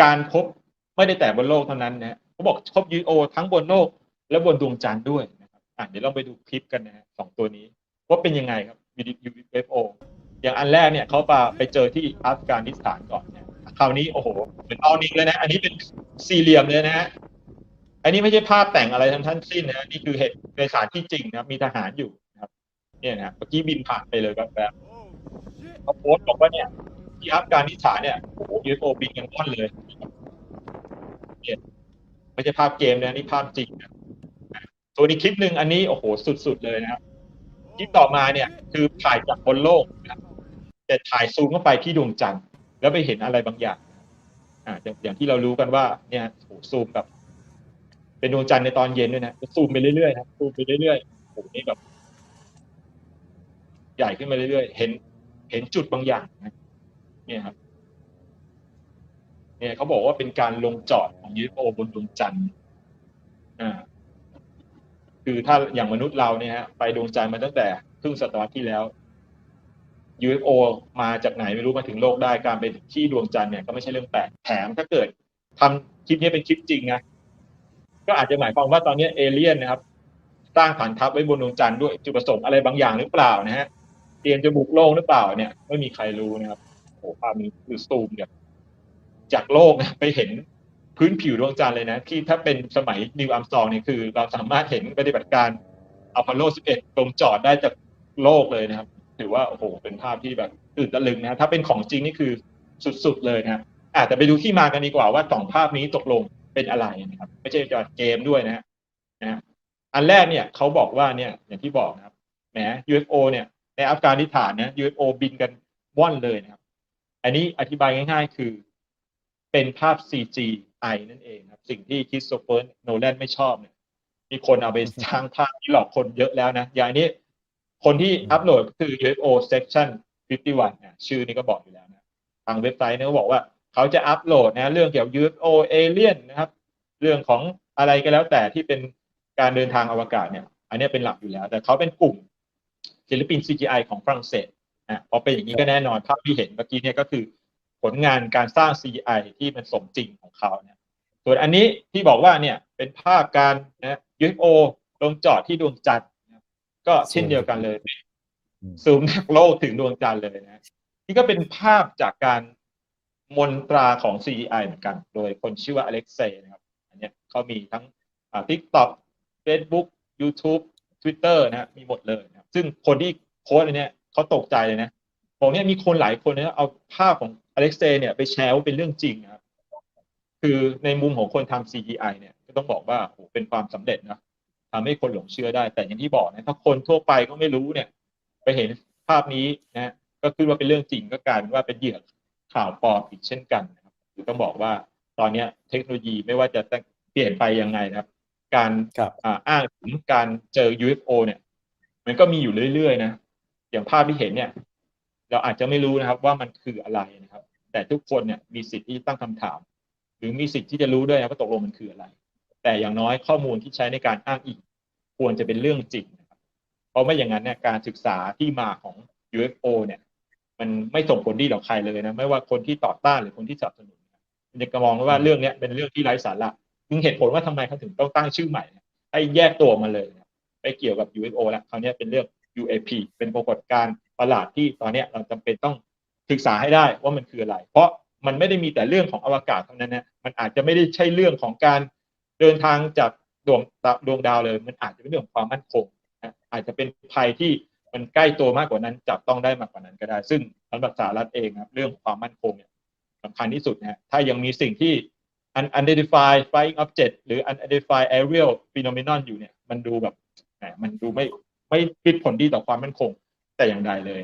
การพบไม่ได้แต่บนโลกเท่านั้นนะฮะเขาบอกพบ UFO ทั้งบนโลก และบนดวงจันทร์ด้วยนะครับอะเดี๋ยวเราไปดูคลิปกันนะฮะสองตัวนี้ว่าเป็นยังไงครับ UFO อย่างอันแรกเนี่ยเขาไปไปเจอที่อัฟกานิสถานก่อนเนี่ยคราวนี้โอ้โหเหมือนเอานิงเลยนะ อันนี้เป็นสี่เหลี่ยมเลยนะฮะอันนี้ไม่ใช่ภาพแต่งอะไรทั้งทั้งสิ้นนะนี่คือเหตุในสถานที่จริงนะครับมีทหารอยู่นะครับ เนี่ยนะเมื่อกี้บินผ่านไปเลยแบบแบบเขาโพสต์บอกว่าเนี่ย ที่อัฟกานิสถานเนี่ยโอ้โห UFO บินกันว่อนเลยเนี่ยไม่ใช่ภาพเกมนะนี่ภาพจริงนะส่วนอีกคลิปหนึ่งอันนี้โอ้โหสุดๆเลยนะครับคลิปต่อมาเนี่ยคือถ่ายจากบนโลกนะครับแต่ถ่ายซูมเข้าไปที่ดวงจันทร์แล้วไปเห็นอะไรบางอย่าง อ่าอย่างอย่างที่เรารู้กันว่า เนี่ยโอ้โหซูมแบบเป็นดวงจันทร์ในตอนเย็นด้วยนะซูมไปเรื่อยๆนะซูมไปเรื่อยๆโอ้โหนี่แบบ ใหญ่ขึ้นมาเรื่อยๆ เห็น เห็นจุดบางอย่างนะ เนี่ยครับเนี่ยเขาบอกว่าเป็นการลงจอดของ UFO บนดวงจันทร์อ่าคือถ้าอย่างมนุษย์เราเนี่ยฮะไปดวงจันทร์มาตั้งแต่ครึ่งศตวรรษที่แล้ว UFO มาจากไหนไม่รู้มาถึงโลกได้การไปที่ดวงจันทร์เนี่ยก็ไม่ใช่เรื่องแปลกแถมถ้าเกิดทำคลิปนี้เป็นคลิปจริงนะก็อาจจะหมายความว่าตอนนี้เอเลี่ยนนะครับ สร้างฐานทัพไว้บนดวงจันทร์ด้วยจุดประสงค์อะไรบางอย่างหรือเปล่านะฮะเตรียมจะบุกโลกหรือเปล่าเนี่ย ไม่มีใครรู้นะครับ โอ้ภาพนี้คือซูมเนี่ยจากโลกนะไปเห็นพื้นผิวดวงจันทร์เลยนะ ที่ถ้าเป็นสมัยนิวอัมสตองเนี่ยคือ เราสามารถเห็นปฏิบัติการอพอลโล 11ตรงจอดได้จากโลกเลยนะครับ ถือว่า โอ้โห เป็นภาพที่แบบตื่นตะลึงนะ ถ้าเป็นของจริงนี่คือสุดๆเลยนะอาจจะไปดูที่มากันดีกว่าว่าสองภาพนี้ตกลงเป็นอะไรนะครับ ไม่ใช่จอดเกมด้วยนะนะอันแรกเนี่ยเขาบอกว่าเนี่ยอย่างที่บอกนะครับแหม UFO เนี่ยในอัฟกานิสถานนะ UFO บินกันว่อนเลยนะครับ อันนี้อธิบายง่ายๆ คือเป็นภาพ CGI นั่นเองครับ สิ่งที่คริสโตเฟอร์โนแลนไม่ชอบเนี่ยมีคนเอาไปสร้างภาพที่หลอกคนเยอะแล้วนะ อย่างนี้คนที่อัปโหลดคือ UFO section 51นะชื่อนี้ก็บอกอยู่แล้วนะ ทางเว็บไซต์เนี่ยเขาบอกว่าเขาจะอัปโหลดนะ เรื่องเกี่ยวกับ UFO alien นะครับ เรื่องของอะไรก็แล้วแต่ที่เป็นการเดินทางอวกาศเนี่ย อันนี้เป็นหลักอยู่แล้ว แต่เขาเป็นกลุ่มศิลปิน CGI ของฝรั่งเศส อะพอเป็นอย่างนี้ก็แน่นอนภาพที่เห็นเมื่อกี้เนี่ยก็คือผลงานการสร้าง CGI ที่มันสมจริงของเขาเนี่ยส่วนอันนี้ที่บอกว่าเนี่ยเป็นภาพการนะ UFO ลงจอดที่ดวงจันทร์นะก็เช่นเดียวกันเลยซูมจากโลกถึงดวงจันทร์เลยนะนี่ก็เป็นภาพจากการมนตราของ CEI เหมือนกัน โดยคนชื่อว่าอเล็กเซย์นะครับ อันเนี้ยเขามีทั้งอ่า TikTok Facebook YouTube Twitter นะฮะมีหมดเลยนะครับซึ่งคนที่โพสต์อันเนี้ย เขาตกใจเลยนะบอกเนี่ยมีคนหลายคนเนี่ยเอาภาพของอเล็กเซย์เนี่ยไปแชร์ว่าเป็นเรื่องจริงนะครับคือในมุมของคนทำ CGI เนี่ยก็ต้องบอกว่าโหเป็นความสำเร็จนะทำให้คนหลงเชื่อได้ แต่อย่างที่บอกนะถ้าคนทั่วไปก็ไม่รู้เนี่ย ไปเห็นภาพนี้นะก็คือว่าเป็นเรื่องจริงก็กลายเป็นว่าเป็นเหยื่อข่าวปลอมอีกเช่นกันนะครับคือต้องบอกว่าตอนเนี้ยเทคโนโลยีไม่ว่าจะเปลี่ยนไปยังไงนะครับ การครับอ่าอ้างถึงการเจอ UFO เนี่ย มันก็มีอยู่เรื่อยๆนะ อย่างภาพที่เห็นเนี่ย เราอาจจะไม่รู้นะครับว่ามันคืออะไรนะครับ แต่ทุกคนเนี่ยมีสิทธิ์ที่ตั้งคำถาม หรือมีสิทธิ์ที่จะรู้ด้วยนะว่าตกลงมันคืออะไร แต่อย่างน้อยข้อมูลที่ใช้ในการอ้างอิงควรจะเป็นเรื่องจริงนะครับ เพราะไม่อย่างนั้นเนี่ยการศึกษาที่มาของ UFO เนี่ย มันไม่ส่งผลดีต่อใครเลยนะไม่ว่าคนที่ต่อต้านหรือคนที่สนับสนุนมันจะมองว่าเรื่องนี้เป็นเรื่องที่ไร้สาระถึงเหตุผลว่าทำไมเขาถึงต้องตั้งชื่อใหม่ให้แยกตัวมาเลย ไปเกี่ยวกับ UFO แล้วคราวนี้เป็นเรื่อง UAP เป็นปรากฏการณ์ประหลาดที่ตอนนี้เราจำเป็นต้องศึกษาให้ได้ว่ามันคืออะไร เพราะมันไม่ได้มีแต่เรื่องของอวกาศเท่านั้นนะมันอาจจะไม่ได้ใช่เรื่องของการเดินทางจากดวงดวงดาวเลย มันอาจจะเป็นเรื่องของความมั่นคงนะอาจจะเป็นภัยที่มันใกล้ตัวมากกว่านั้น จับต้องได้มากกว่านั้นก็ได้ ซึ่งสำหรับสหรัฐเองครับเรื่องความมั่นคงเนี่ยสำคัญที่สุดนะถ้ายังมีสิ่งที่ un- unidentified flying object หรือ unidentified aerial phenomenon อยู่เนี่ย มันดูแบบแหมมันดูไม่ ไม่คิดผลดีต่อความมั่นคงแต่อย่างใดเลย